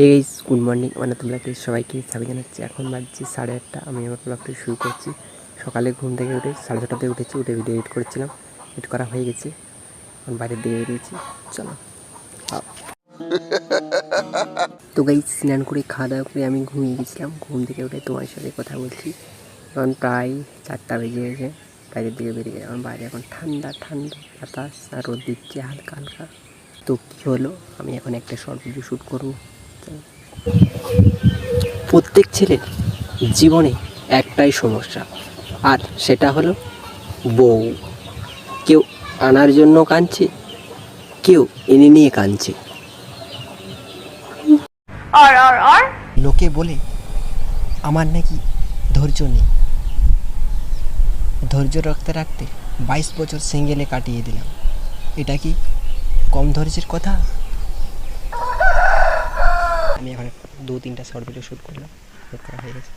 Hey guys good morning মানে ব্লগটি সবাইকে স্বাগত জানাচ্ছি। এখন বাজছে সাড়ে আটটা। আমি আমার ব্লগটি শুরু করছি। সকালে ঘুম থেকে উঠে সাড়ে ছটাতে উঠেছি। উঠে ভিডিও এডিট করছিলাম। এডিট করা হয়ে গেছে। এখন বাইরের দিকে বেরিয়েছি। চলো। তো গাই স্নান করে খাওয়া দাওয়া করে আমি ঘুমিয়ে গেছিলাম। ঘুম থেকে উঠে তোমার সাথে কথা বলছি। এখন প্রায় চারটা বেজে গেছে। বাইরের দিকে বেরিয়ে গেছে এখন বাইরে এখন ঠান্ডা ঠান্ডা বাতাস। আর রোদ দিচ্ছে হালকা হালকা। তো কী হলো? আমি এখন একটা শর্ট ভিডিও শ্যুট করব। প্রত্যেক ছেলের জীবনে একটাই সমস্যা। আর সেটা হলো বউ। কেউ আনার জন্য কাঁদছে কেউ এনে নিয়ে কাঁদছে। আর আর আর? লোকে বলে আমার নাকি ধৈর্য নেই। ধৈর্য রাখতে রাখতে বাইশ বছর সিঙ্গেলে কাটিয়ে দিলাম। এটা কি কম ধৈর্যের কথা? আমি এখন দু তিনটা শর্ট ভিডিও শ্যুট করলাম। Shoot করা হয়ে গেছে।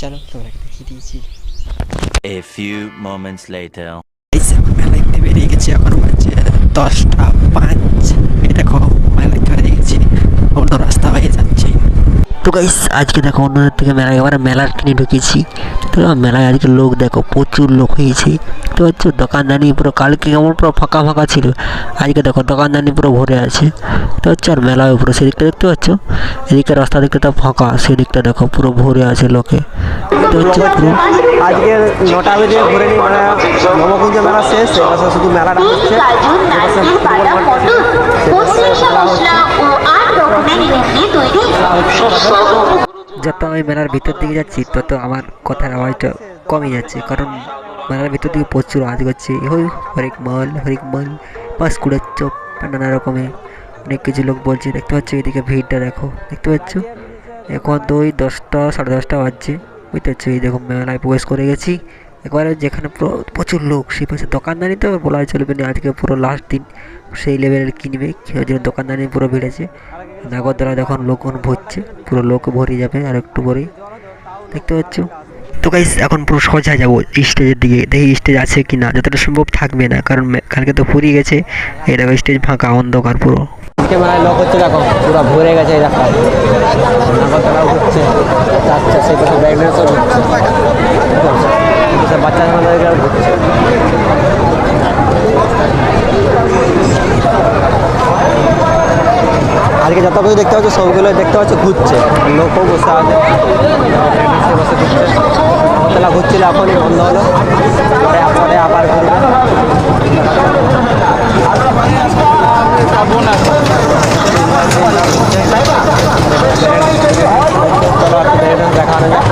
চলো তোমাকে দেখিয়ে দিয়েছি। A few moments later. মেলাইতে বেরিয়ে গেছি এখন বাজছে দশটা পাঁচ। দেখো মেলাইতে বেরিয়ে গেছি। অন্য রাস্তা হয়ে যাচ্ছে। তো গাইস আজকে দেখো অন্যদের থেকে মেলায় এবারে মেলার কিনে ঢুকেছি। তো মেলায় আজকে লোক দেখো প্রচুর লোক হয়েছে। তো হচ্ছে দোকানদানি পুরো কালকে কেমন পুরো ফাঁকা ফাঁকা ছিল। আজকে দেখো দোকানদানি পুরো ভরে আছে। তো হচ্ছে আর মেলায় পুরো সেদিকটা দেখতে পাচ্ছ? এদিকে রাস্তা দিকটা তো ফাঁকা সেদিকটা দেখো পুরো ভরে আছে লোকে। তো হচ্ছে পুরো আজকে নটা বেজে ঘুরে নিই মানে নবকুঞ্জ মেলা শেষ এবার শুধু মেলাটা হচ্ছে। ও আট রকমের তৈরি। যত আমি মেলার ভিতর দিকে যাচ্ছি, তত আমার কথার আওয়াজটা কমে যাচ্ছে। কারণ মেলার ভিতর দিকে প্রচুর আওয়াজ করছে। হই হরেক মল হরেক মল বা কুড়ের চপ নানা রকমের অনেক কিছু লোক বলছে। দেখতে পাচ্ছ এদিকে ভিড়টা দেখো, দেখতে পাচ্ছ? এখন তো ওই দশটা, সাড়ে দশটা বাজছে। বুঝতে পারছ? এই দেখো মেলায় প্রবেশ করে গেছি। একবারে যেখানে পুরো প্রচুর লোক, সেই পাশে দোকানদানি তো বলা চলবে না, আজকে পুরো লাস্ট দিন সেই লেভেলের কিনবে ওই জন্য দোকানদারি পুরো ভিড়েছে নাগরদোলা যখন লোকজন ভরছে, পুরো লোক ভরে যাবে আর একটু পরেই। দেখতে পাচ্ছ? তো গাইস এখন পুরো সোজা যাব স্টেজের দিকে। দেখি স্টেজ আছে কি না যতটা সম্ভব থাকবে না, কারণ কালকে তো ফুরিয়ে গেছে। এই দেখো স্টেজ ফাঁকা, অন্ধকার পুরো। লোক হচ্ছে পুরো ভরে গেছে এই ঘুরছে এই পাশে বাচ্চা ছেলেদেরকেও ঘুরছে কিছু দেখতে পাচ্ছ সবগুলো দেখতে পাচ্ছ ঘুরছে। লোকও বসে আছে। বসে ঘুরছে। ঘুরছিল, এখনই বন্ধ হলো পরে পরে আবার ঘুরবে চলো একটু ব্যাগনেস দেখানো যাক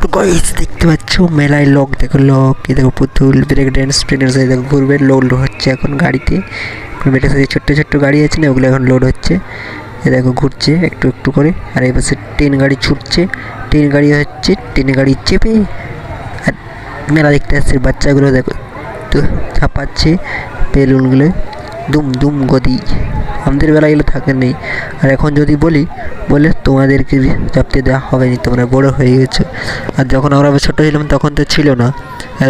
তো গাইস দেখতে পাচ্ছ? মেলায় লোক, দেখো লোক, এই দেখো পুতুল ব্রেক ড্যান্স ট্রেনার্স এই দেখো ঘুরবে লোড হচ্ছে এখন গাড়িতে। মেয়েটার সাথে ছোট্ট ছোট্ট গাড়ি আছে না, ওগুলো এখন লোড হচ্ছে। এ দেখো ঘুরছে একটু একটু করে, আর এই পাশে ট্রেন গাড়ি ছুটছে। ট্রেন গাড়ি হচ্ছে, ট্রেন গাড়ি চেপে, আর মেলা দেখতে আসছে, বাচ্চাগুলো দেখো, তো ছাপাচ্ছে বেলুনগুলো। দুম দুম গদি। আমাদের বেলা এগুলো থাকে নেই আর এখন যদি বলি, বলে তোমাদেরকে চাপতে দেওয়া হবে না তোমরা বড় হয়ে গেছো। আর যখন আমরা ছোটো ছিলাম, তখন তো ছিল না।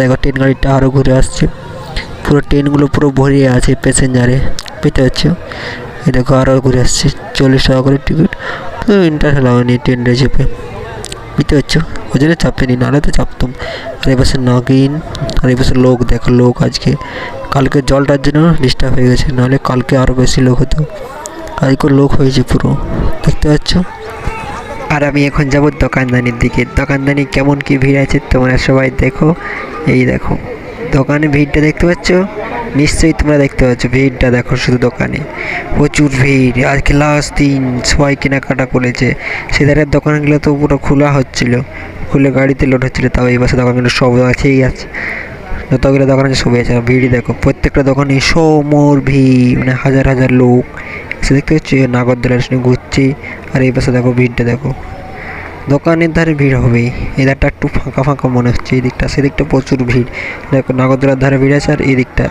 দেখো ট্রেন গাড়িটা আরও ঘুরে আসছে। পুরো ট্রেনগুলো পুরো ভরিয়ে আছে প্যাসেঞ্জারে বুঝতে পারছ? এই দেখো আরও ঘুরে আসছে। চল্লিশ টাকা করে টিকিট তো ইন্টারেস্ট লাগেনি ট্রেনটা চেপে। বুঝতে পারছ? ওই জন্য চাপেনি, নাহলে তো চাপতাম। আর এই পাশে নাগিন, আর এই পাশে লোক, দেখো লোক আজকে। কালকে জলটার জন্য ডিস্টার্ব হয়ে গেছে, নাহলে কালকে আরও বেশি লোক হতো। আজকে লোক হয়েছে পুরো। দেখতে পাচ্ছ? আর আমি এখন যাব দোকানদানির দিকে। দোকানদানি কেমন কি ভিড় আছে তোমরা সবাই দেখো। এই দেখো, দোকানে ভিড়টা দেখতে পাচ্ছ? নিশ্চয়ই তোমরা দেখতে পাচ্ছ, ভিড়টা দেখো শুধু দোকানে। প্রচুর ভিড় আজকে লাস্ট দিন সবাই কেনাকাটা করেছে। সেধারের দোকানগুলো তো পুরো খোলা হচ্ছিল। খুলে গাড়িতে লোড হচ্ছিল, তাও এই পাশে দোকানগুলো সব আছেই আছে। যতগুলো দোকান আছে সবই আছে। ভিড়ই দেখো, প্রত্যেকটা দোকানে সমর ভিড় মানে হাজার হাজার লোক। সে দেখতে পাচ্ছি নাগরদোলার সঙ্গে ঘুরছে, আর এই পাশে দেখো ভিড়টা দেখো। দোকানের ধারে ভিড় হবেই। এই একটু ফাঁকা ফাঁকা মনে হচ্ছে, এই দিকটা সেদিকটা প্রচুর ভিড়। দেখো নাগরদোলার ধারে ভিড় আছে আর এই দিকটা,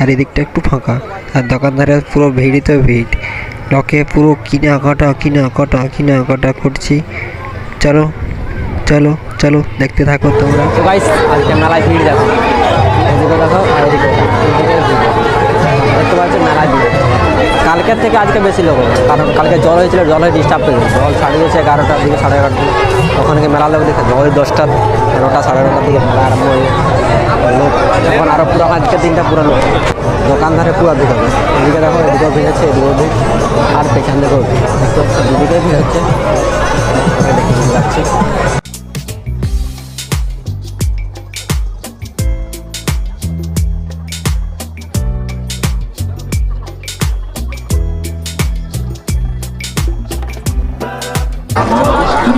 আর এদিকটা একটু ফাঁকা। আর দোকানদারের পুরো ভিড়ই তো ভিড়। লকে পুরো কিনা কাটা কিনা কাটা কিনা কাটা করছি। চলো চলো চলো, দেখতে থাকো তোমরা। মেলায় মেলায় কালকের থেকে আজকে বেশি লোক কারণ কালকে জল হয়েছিল, জলে ডিস্টার্ব করেছে জল ছাড়িয়েছে এগারোটার দিকে, সাড়ে এগারোটার দিকে। ওখানে মেলা লোক দেখে ওই দশটা নটা সাড়ে নটার দিকে মেলা আরম্ভ হয়ে লোক, এখন আরও পুরো, আজকের দিনটা পুরো লোক। দোকানদারে পুরো হবে। এদিকে দেখো, এদিকেও ভিড় হচ্ছে, এদিকেও ভিড়। আর পেছন দিকেও ভিড়। দেখতে পাচ্ছ দুদিকে ভিড় হচ্ছে। দেখে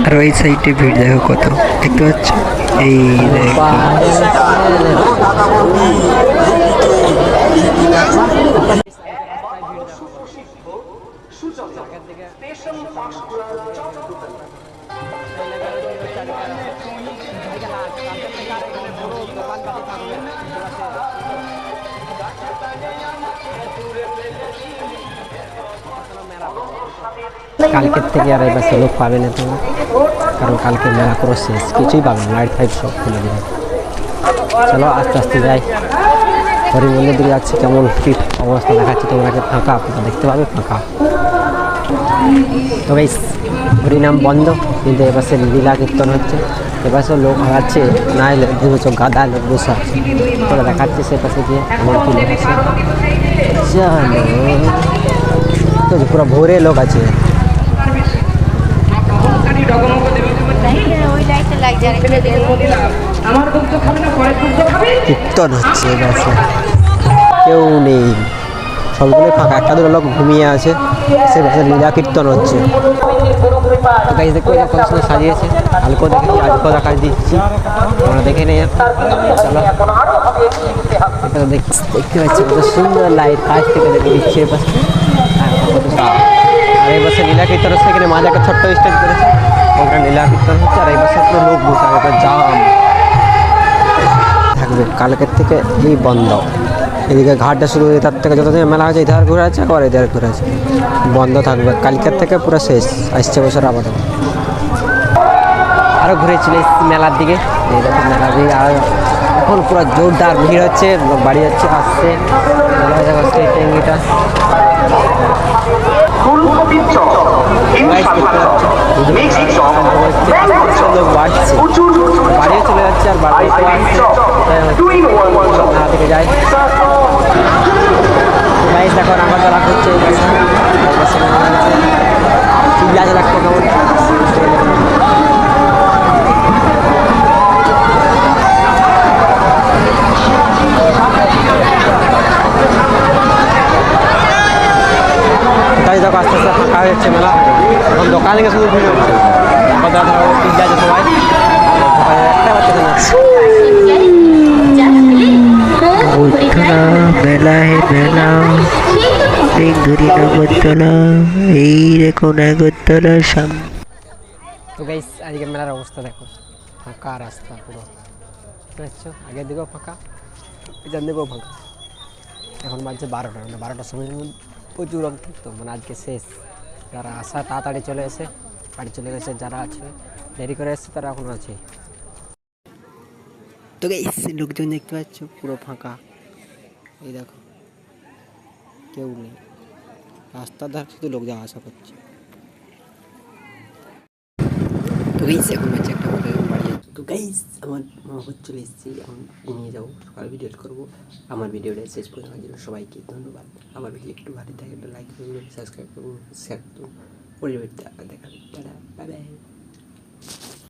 আর ওই সাইডে ভিড় দেখো কত। দেখতে পাচ্ছ? এই দেখো। কালকের থেকে আর এবার লোক পাবে না তোমরা। কারণ কালকে মেলা করো শেষ। কিছুই পাবে না। লাইট ফাইট সব খুলে দেবে। চলো, আস্তে আস্তে যাই। হরি মন্দির দিকে যাচ্ছি। কেমন ফিট অবস্থা দেখাচ্ছি তোমরাকে ফাঁকা তোমরা দেখতে পাবে ফাঁকা। তো হরিনাম বন্ধ। কিন্তু এবার সে লীলা কীর্তন হচ্ছে। এবার সব লোক হারাচ্ছে। না এলে দেখেছ গাদা লোক বসে আছে। তোরা দেখাচ্ছে সে পাশে গিয়ে। আমার লোক আছে পুরো ভোরে লোক আছে। কীর্তন হচ্ছে এবারে কেউ নেই। সবগুলোই ফাঁকা। একটা দুটো লোক ঘুমিয়ে আছে। সে বসে লীলা কীর্তন হচ্ছে। তো গাইজ দেখো এটা কত সুন্দর সাজিয়েছে। হালকো দেখে হালকো দেখা দিচ্ছি। আমরা দেখে নেই চলো। দেখতে পাচ্ছি কত সুন্দর লাইট কাছ থেকে দেখে দিচ্ছে এ পাশে আর এই বছর লীলা কীর্তন হচ্ছে এখানে মাঝে একটা ছোট্ট স্টেজ করেছে, ওখানে লীলা কীর্তন হচ্ছে, আর এই বছর পুরো লোক বসে আছে জাম থাকবে কালকের থেকে এই বন্ধ। এদিকে ঘাটটা শুরু হয়ে তার থেকে যত মেলা আছে ইধার ঘুরে আছে, আবার ইধার ঘুরে আছে। বন্ধ থাকবে, কালকের থেকে পুরো শেষ, আসছে বছর আবার। আরও ঘুরেছিল মেলার দিকে। এই দেখো মেলার দিকে, আর এখন পুরো জোরদার ভিড় হচ্ছে, বাড়ি যাচ্ছে আসছে। মেলা দেখো সেই ট্যাঙ্গিটা চপ বাড়িও চলে যাচ্ছে আর এটাই হচ্ছে থেকে যায় গাইস দেখো পাশে রান্না হচ্ছে। চিল্লা চালাচ্ছে কেমন তাই দেখো আস্তে আস্তে ফাঁকা হয়ে যাচ্ছে মেলা এখন দোকানে গিয়ে শুধু ভিড় হচ্ছে কথা ধরো চিল্লা আছে সবাই সবাই একটা বাচ্চা না বৈঠলা মেলা হে মেলা এই ঘুরি নগরতলা এই দেখো নাগরতলা সামনে তো গাইস আজকের মেলার অবস্থা দেখো ফাঁকা রাস্তা পুরো বুঝতে পারছ আগের দিকেও ফাঁকা পিছন দিকেও ফাঁকা এখন বাজছে বারোটা মানে বারোটার সময় প্রচুর রং থাকতো মানে আজকে শেষ যারা আসা তাড়াতাড়ি চলে এসে, বাড়ি চলে গেছে, যারা আছে, দেরি করে এসছে, তারা এখন আছে। তো গাইস লোকজন দেখতে পাচ্ছ, পুরো ফাঁকা। এই দেখো, কেউ নেই। রাস্তার ধার শুধু লোক যাওয়া আসা করছে। তো গাইস এখন বাচ্চা একটা বলে বাড়ি যাচ্ছে তো গাইস আমার মা হচ্ছে চলে এসেছি এখন ঘুমিয়ে যাব, সকালে ভিডিও করব। আমার ভিডিওটা শেষ পর্যন্ত জন্য সবাইকে ধন্যবাদ। আমার ভিডিও একটু ভালো থাকে, একটু লাইক করুন সাবস্ক্রাইব করুন শেয়ার করুন দেখাবেন দেখা বাই বাই